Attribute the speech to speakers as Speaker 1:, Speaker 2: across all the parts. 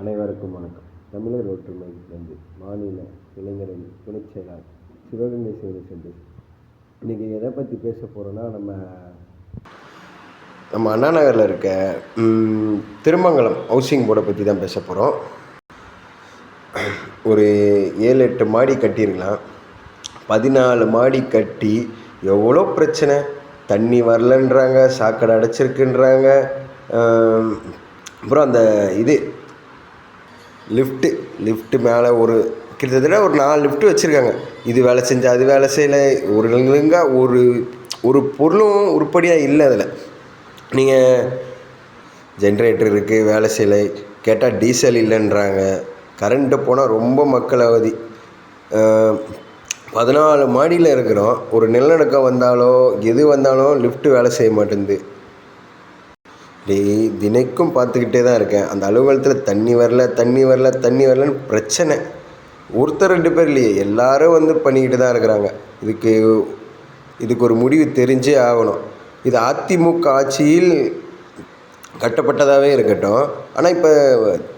Speaker 1: அனைவருக்கும் வணக்கம். தமிழர் ஒற்றுமை வந்து மாநில இளைஞரணி துணைச் செயலாளர் சிவகங்கை சேவை சென்று. இன்றைக்கி எதை பற்றி பேச போகிறோன்னா நம்ம நம்ம அண்ணா நகரில் இருக்க திருமங்கலம் ஹவுசிங் போர்டை பற்றி தான் பேச போகிறோம் ஒரு ஏழு எட்டு மாடி கட்டியிருக்கலாம். பதினாலு மாடி கட்டி எவ்வளோ பிரச்சனை? தண்ணி வரலன்றாங்க சாக்கடை அடைச்சிருக்குன்றாங்க. அப்புறம் அந்த இது லிஃப்ட்டு லிஃப்ட்டு மேலே ஒரு கிட்டத்தட்ட ஒரு நாலு லிஃப்ட்டு வச்சுருக்காங்க. இது வேலை செஞ்சால் அது வேலை செய்யலை ஒரு ஒழுங்காக ஒரு ஒரு பொருளும் உருப்படியாக இல்லை அதில். நீங்கள் ஜென்ரேட்டர் இருக்குது வேலை செய்யலை கேட்டால் டீசல் இல்லைன்றாங்க. கரண்ட்டு போனால் ரொம்ப மக்கள் அவதி பதினாலு மாடியில் இருக்கிறோம். ஒரு நிலநடுக்கம் வந்தாலோ எது வந்தாலும் லிஃப்ட்டு வேலை செய்ய மாட்டேங்குது டேய் தினைக்கும் பார்த்துக்கிட்டே தான் இருக்கேன். அந்த அலுவலகத்தில் தண்ணி வரல தண்ணி வரல தண்ணி வரலன்னு பிரச்சனை. ஒருத்தர் ரெண்டு பேர் இல்லையே எல்லோரும் வந்து பண்ணிக்கிட்டு தான் இருக்கிறாங்க. இதுக்கு இதுக்கு ஒரு முடிவு தெரிஞ்சே ஆகணும். இது அதிமுக ஆட்சியில் கட்டப்பட்டதாகவே இருக்கட்டும். ஆனால் இப்போ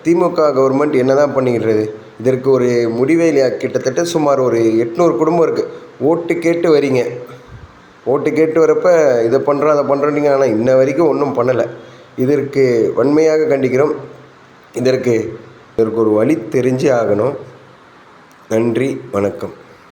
Speaker 1: திமுக கவர்மெண்ட் என்ன தான் பண்ணிக்கிட்டுருது இதற்கு ஒரு முடிவே இல்லையா? கிட்டத்தட்ட சுமார் ஒரு எட்நூறு குடும்பம் இருக்குது ஓட்டு கேட்டு வரீங்க. ஓட்டு கேட்டு வரப்போ இதை பண்ணுறோம் அதை பண்ணுறோன்னீங்க ஆனால் இன்ன வரைக்கும் ஒன்றும் பண்ணலை. இதற்கு வன்மையாக கண்டிக்கிறோம். இதற்கு இதற்கு ஒரு வழி தெரிஞ்சே ஆகணும். நன்றி வணக்கம்.